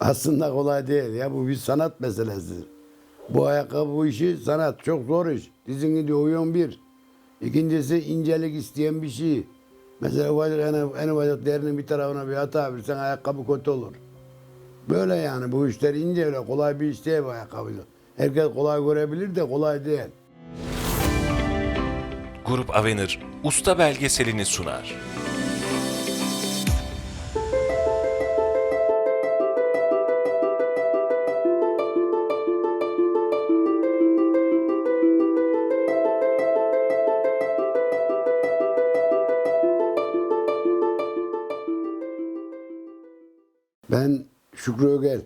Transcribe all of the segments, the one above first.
Aslında kolay değil ya bu bir sanat meselesi. Bu ayakkabı bu işi sanat çok zor iş. Dizini uyuyon bir. İkincisi incelik isteyen bir şey. Mesela ufacık en, en ufacık derinin bir tarafına bir hata versen ayakkabı kötü olur. Böyle yani bu işler ince öyle kolay bir iş değil bu ayakkabı. Herkes kolay görebilir de kolay değil. Grup Avenir usta belgeselini sunar. Ben Şükrü Ögel.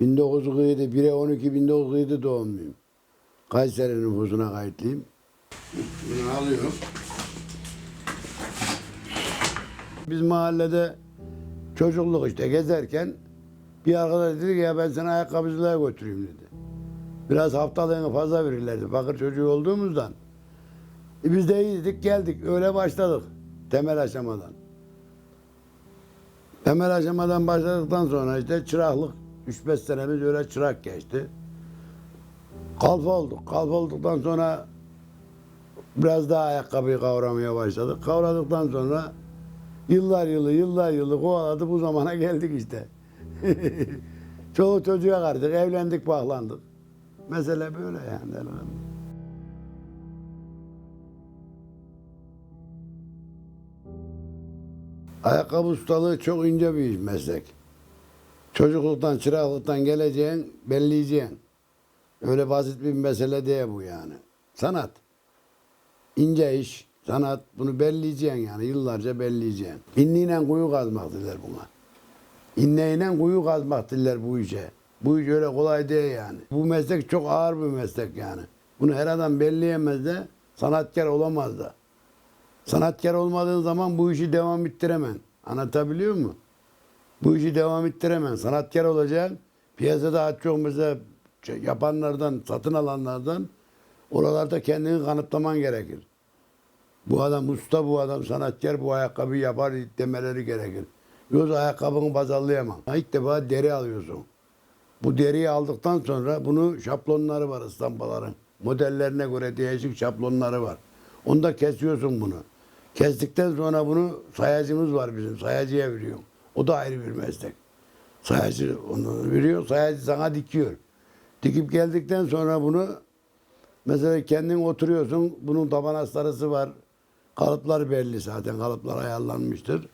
1947, 1'e 12 1907 doğumluyum. Kayseri nüfusuna kayıtlıyım. Bunu alıyorum. Biz mahallede çocukluk işte gezerken bir arkadaş dedi ki ya ben seni ayakkabıcılığa götüreyim dedi. Biraz haftalığını fazla verirlerdi fakir çocuğu olduğumuzdan. E biz de iyiydik geldik öyle başladık temel aşamadan. Temel aşamadan başladıktan sonra işte çıraklık 3-5 senemiz öyle çırak geçti. Kalfa olduk. Kalfa olduktan sonra biraz daha ayakkabıyı kavramaya başladık. Kavradıktan sonra yıllar yılı yıllar yılı kovaladı bu zamana geldik işte. Çoluk çocuğa kardık, evlendik, bağlandık. Mesele böyle yani. Ayakkabı ustalığı çok ince bir meslek. Çocukluktan, çıraklıktan geleceğin, belleyeceksin. Öyle basit bir mesele değil bu yani. Sanat. İnce iş, sanat. Bunu belleyeceksin yani. Yıllarca belleyeceksin. İnliyle kuyu kazmak derler buna. İnneyle kuyu kazmak derler bu işe. Bu iş öyle kolay değil yani. Bu meslek çok ağır bir meslek yani. Bunu her adam belleyemez de sanatkar olamaz da. Sanatkar olmadığın zaman bu işi devam ettiremen. Anlatabiliyor muyum? Bu işi devam ettiremen. Sanatkar olacaksın. Piyasada az çok şey yapanlardan, satın alanlardan oralarda kendini kanıtlaman gerekir. Bu adam usta, bu adam sanatkar, bu ayakkabı yapar demeleri gerekir. Yoksa ayakkabını pazarlayamam. İlk defa deri alıyorsun. Bu deriyi aldıktan sonra bunu şablonları var ıstampaların. Modellerine göre değişik şablonları var. Onda kesiyorsun bunu. Kestikten sonra bunu sayacımız var bizim. Sayacıya veriyor. O da ayrı bir meslek. Sayacı onu veriyor. Sayacı sana dikiyor. Dikip geldikten sonra bunu mesela kendin oturuyorsun. Bunun taban astarısı var. Kalıplar belli zaten. Kalıplar ayarlanmıştır.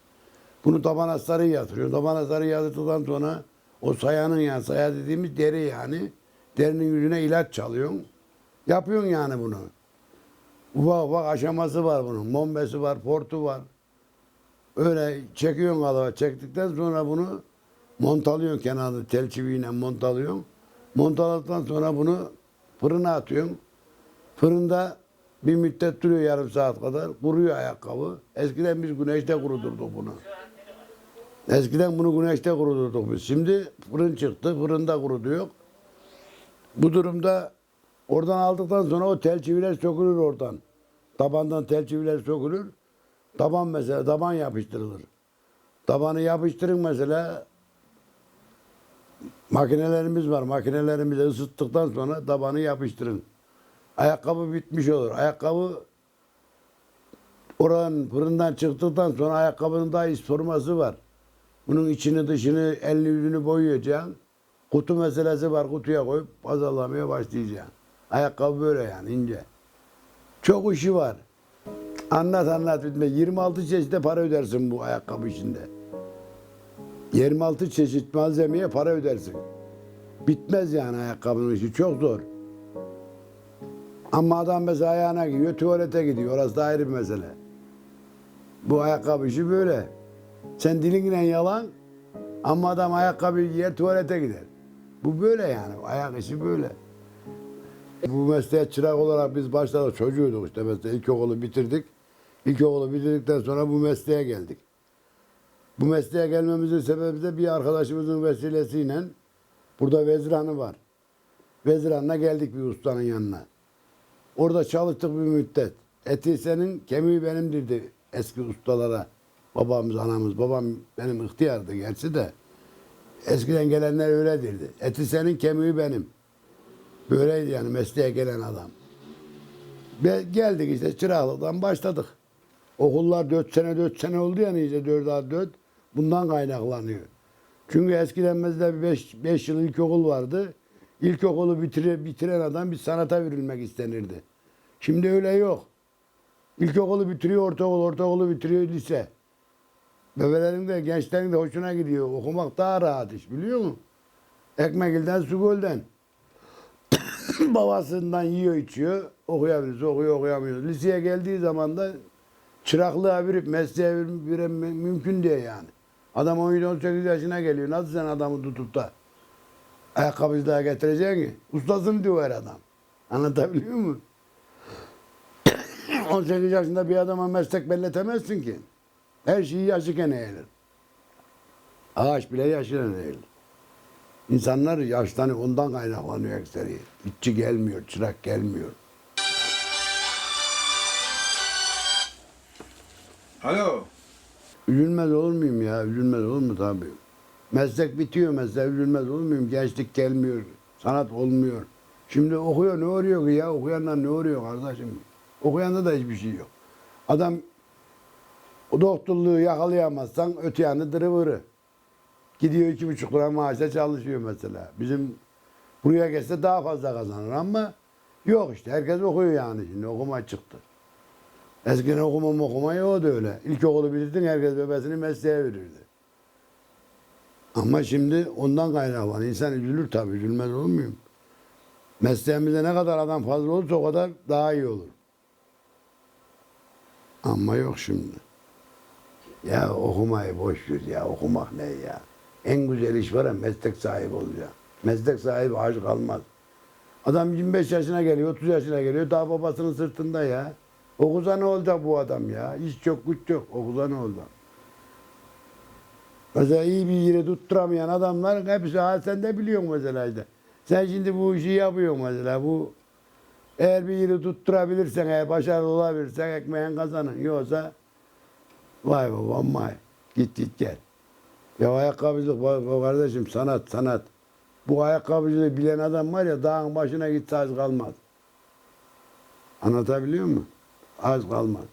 Bunu taban astarı yatırıyor. Taban astarı yatırdıktan sonra o sayanın yani saya dediğimiz deri yani. Derinin yüzüne ilaç çalıyorsun. Yapıyorsun yani bunu. Ufak ufak aşaması var bunun. Bombesi var, portu var. Öyle çekiyorsun kalıba. Çektikten sonra bunu montalıyorsun kenarda tel çiviyle montalıyorsun. Montaladıktan sonra bunu fırına atıyorsun. Fırında bir müddet duruyor yarım saat kadar. Kuruyor ayakkabı. Eskiden biz güneşte kuruturduk bunu. Eskiden bunu güneşte kuruturduk biz. Şimdi fırın çıktı. Fırında kurutuyor. Bu durumda oradan aldıktan sonra o tel çiviler sökülür oradan. Tabandan tel çiviler sökülür. Taban mesela taban yapıştırılır. Tabanı yapıştırın mesela makinelerimiz var. Makinelerimizi ısıttıktan sonra tabanı yapıştırın. Ayakkabı bitmiş olur. Ayakkabı oradan fırından çıktıktan sonra ayakkabının daha forması var. Bunun içini dışını elini yüzünü boyayacaksın. Kutu meselesi var. Kutuya koyup pazarlamaya başlayacaksın. Ayakkabı böyle yani ince. Çok işi var. Anlat anlat bitme. 26 çeşitte para ödersin bu ayakkabı içinde. 26 çeşit malzemeye para ödersin. Bitmez yani ayakkabının işi. Çok zor. Ama adam mesela ayağına gidiyor, tuvalete gidiyor. Orası da ayrı bir mesele. Bu ayakkabı işi böyle. Sen dilinle yalan ama adam ayakkabı giyer tuvalete gider. Bu böyle yani. Ayak işi böyle. Bu mesleğe çırak olarak biz başladık. Çocuğuyduk işte mesela ilkokulu bitirdik. İlkokulu bitirdikten sonra bu mesleğe geldik. Bu mesleğe gelmemizin sebebi de bir arkadaşımızın vesilesiyle burada vezranı var. Vezranına geldik bir ustanın yanına. Orada çalıştık bir müddet. Eti senin, kemiği benimdir dedi eski ustalara. Babamız, anamız, babam benim ihtiyardı gerçi de. Eskiden gelenler öyle derdi. Eti senin kemiği benim. Böyleydi yani mesleğe gelen adam. Ve geldik işte çıraklıktan başladık. Okullar dört sene dört sene oldu yani işte dört artı dört. Bundan kaynaklanıyor. Çünkü eskiden mesela bir beş, beş yıl ilkokul vardı. İlkokulu bitire, bitiren adam bir sanata verilmek istenirdi. Şimdi öyle yok. İlkokulu bitiriyor, ortaokul, ortaokulu bitiriyor, lise. Bebelerin de gençlerin de hoşuna gidiyor. Okumak daha rahat iş biliyor musun? Ekmek elden su gölden. Babasından yiyor içiyor. Okuyabilirse okuyor okuyamıyor. Liseye geldiği zaman da çıraklığa verip mesleğe verip mümkün diye yani. Adam 17-18 yaşına geliyor. Nasıl sen adamı tutup da ayakkabıcılığa getireceksin ki? Ustasın diyor her adam. Anlatabiliyor muyum? 18 yaşında bir adama meslek belletemezsin ki. Her şeyi yaşıken eğilir. Ağaç bile yaşından eğilir. İnsanlar yaştan ondan kaynaklanıyor ekseri. İşçi gelmiyor, çırak gelmiyor. Alo. Üzülmez olur muyum ya? Üzülmez olur mu tabii. Meslek bitiyor meslek. Üzülmez olur muyum? Gençlik gelmiyor. Sanat olmuyor. Şimdi okuyor ne oluyor ki ya? Okuyanlar ne oluyor kardeşim? Okuyanda da hiçbir şey yok. Adam o doktorluğu yakalayamazsan öte yanı dırıvırı. Gidiyor iki buçuk lira maaşla çalışıyor mesela. Bizim buraya gelse daha fazla kazanır ama yok işte. Herkes okuyor yani şimdi. Okuma çıktı. Eskiden okuma okuma yoktu öyle. İlkokulu bitirdin herkes bebesini mesleğe verirdi. Ama şimdi ondan kaynaklanıyor. İnsan üzülür tabii. Üzülmez olur muyum? Mesleğimizde ne kadar adam fazla olursa o kadar daha iyi olur. Ama yok şimdi. Ya okumayı boş ver ya. Okumak ne ya? En güzel iş var ya meslek sahibi olacak. Meslek sahibi aç kalmaz. Adam 25 yaşına geliyor, 30 yaşına geliyor. Daha babasının sırtında ya. Okuza ne olacak bu adam ya? İş çok, güç yok. Okuza ne olacak? Mesela iyi bir yere tutturamayan adamlar hepsi ha sen de biliyorsun mesela işte. Sen şimdi bu işi yapıyorsun mesela. Bu eğer bir yeri tutturabilirsen, eğer başarılı olabilirsen ekmeğin kazanın. Yoksa vay babam vay. Git git gel. Ya ayakkabıcılık bak kardeşim sanat sanat. Bu ayakkabıcılığı bilen adam var ya dağın başına gitse az kalmaz. Anlatabiliyor muyum? Az kalmaz.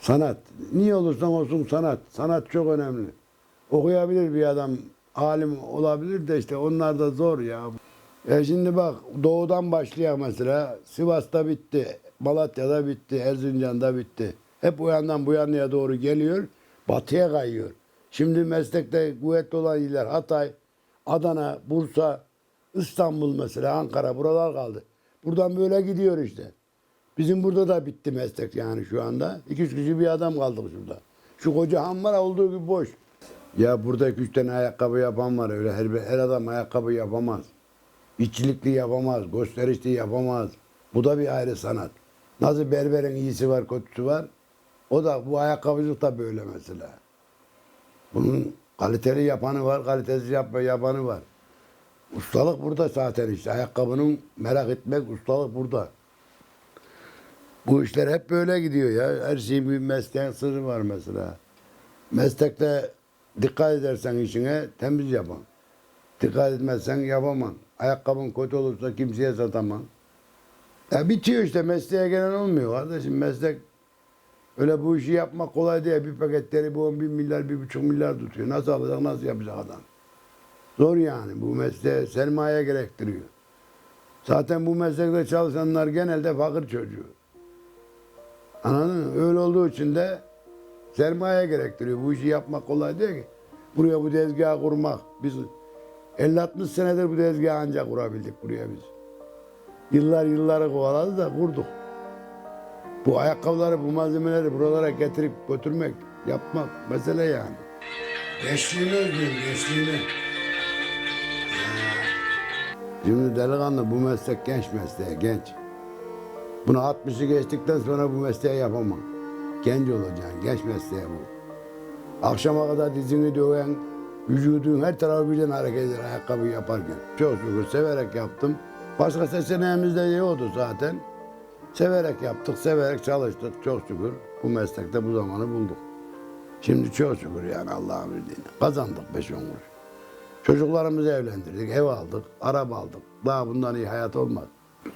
Sanat. Niye olursan olsun sanat. Sanat çok önemli. Okuyabilir bir adam, alim olabilir de işte onlar da zor ya. E şimdi bak doğudan başlıyor mesela. Sivas'ta bitti, Malatya'da bitti, Erzincan'da bitti. Hep o yandan bu yanına doğru geliyor, batıya kayıyor. Şimdi meslekte kuvvetli olan iller Hatay, Adana, Bursa, İstanbul mesela, Ankara buralar kaldı. Buradan böyle gidiyor işte. Bizim burada da bitti meslek yani şu anda. İki üç kişi bir adam kaldık şurada. Şu koca ham var olduğu gibi boş. Ya burada üç tane ayakkabı yapan var öyle her, her adam ayakkabı yapamaz. İçlikli yapamaz, gösterişli yapamaz. Bu da bir ayrı sanat. Nasıl berberin iyisi var, kötüsü var. O da bu ayakkabıcılık da böyle mesela. Bunun kaliteli yapanı var, kalitesiz yap yapanı var. Ustalık burada zaten işte. Ayakkabının merak etmek, ustalık burada. Bu işler hep böyle gidiyor ya. Her şeyin bir mesleğin sırrı var mesela. Meslekte dikkat edersen işine temiz yapan. Dikkat etmezsen yapamam. Ayakkabın kötü olursa kimseye satamam. Ya bitiyor işte mesleğe gelen olmuyor kardeşim. Meslek öyle bu işi yapmak kolay değil. Bir paketleri bu 10 bin milyar, bir buçuk milyar tutuyor. Nasıl alacak, nasıl yapacak adam? Zor yani. Bu mesleğe sermaye gerektiriyor. Zaten bu meslekte çalışanlar genelde fakir çocuğu. Anladın mı? Öyle olduğu için de sermaye gerektiriyor. Bu işi yapmak kolay değil ki. Buraya bu tezgahı kurmak. Biz 50-60 senedir bu tezgahı ancak kurabildik buraya biz. Yıllar yılları kovaladı da kurduk. Bu ayakkabıları, bu malzemeleri buralara getirip götürmek, yapmak mesele yani. Gençliğini özlüyorum, gençliğini. Şimdi delikanlı bu meslek genç mesleği, genç. Bunu 60'ı geçtikten sonra bu mesleği yapamam. Genç olacaksın, genç mesleği bu. Akşama kadar dizini döven, vücudun her tarafı birden hareket eder ayakkabı yaparken. Çok şükür severek yaptım. Başka seçeneğimiz de yoktu zaten. Severek yaptık, severek çalıştık çok şükür. Bu meslekte bu zamanı bulduk. Şimdi çok şükür yani Allah'ın izniyle. Kazandık beş on kuruş. Çocuklarımızı evlendirdik, ev aldık, araba aldık. Daha bundan iyi hayat olmaz.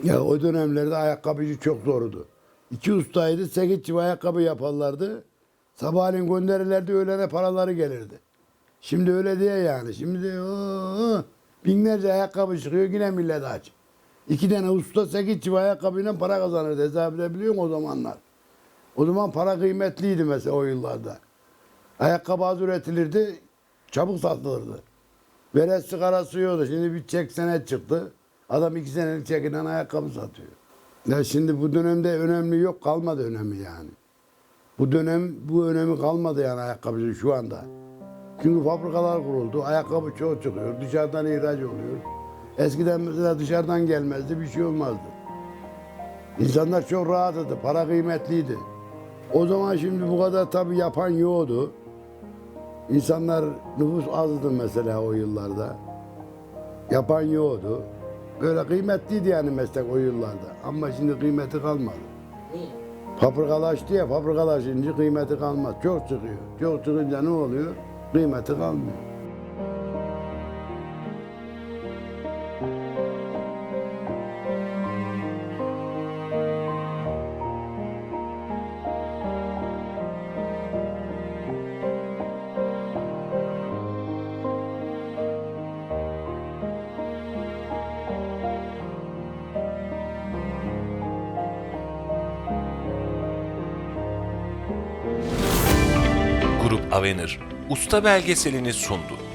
Ya o dönemlerde ayakkabıcı çok zordu. İki ustaydı, sekiz çift ayakkabı yaparlardı. Sabahleyin gönderirlerdi, öğlene paraları gelirdi. Şimdi öyle diye yani. Şimdi de binlerce ayakkabı çıkıyor yine millet aç. İki tane usta sekiz çift ayakkabıyla para kazanırdı. Hesap edebiliyor musun o zamanlar? O zaman para kıymetliydi mesela o yıllarda. Ayakkabı az üretilirdi, çabuk satılırdı. Veres sigarası yiyordu. Şimdi bir çek senet çıktı. Adam iki senelik çekinden ayakkabı satıyor. Ya şimdi bu dönemde önemli yok, kalmadı önemi yani. Bu dönem, bu önemi kalmadı yani ayakkabıcı şu anda. Çünkü fabrikalar kuruldu, ayakkabı çok çıkıyor, dışarıdan ihraç oluyor. Eskiden mesela dışarıdan gelmezdi, bir şey olmazdı. İnsanlar çok rahatdı, para kıymetliydi. O zaman şimdi bu kadar tabii yapan yoktu. İnsanlar nüfus azdı mesela o yıllarda. Yapan yoktu. Böyle kıymetliydi yani meslek o yıllarda. Ama şimdi kıymeti kalmadı. Fabrikalaştı ya, fabrikalaşınca kıymeti kalmaz. Çok çıkıyor. Çok çıkınca ne oluyor? Kıymeti kalmıyor. Grup Avenir, usta belgeselini sundu.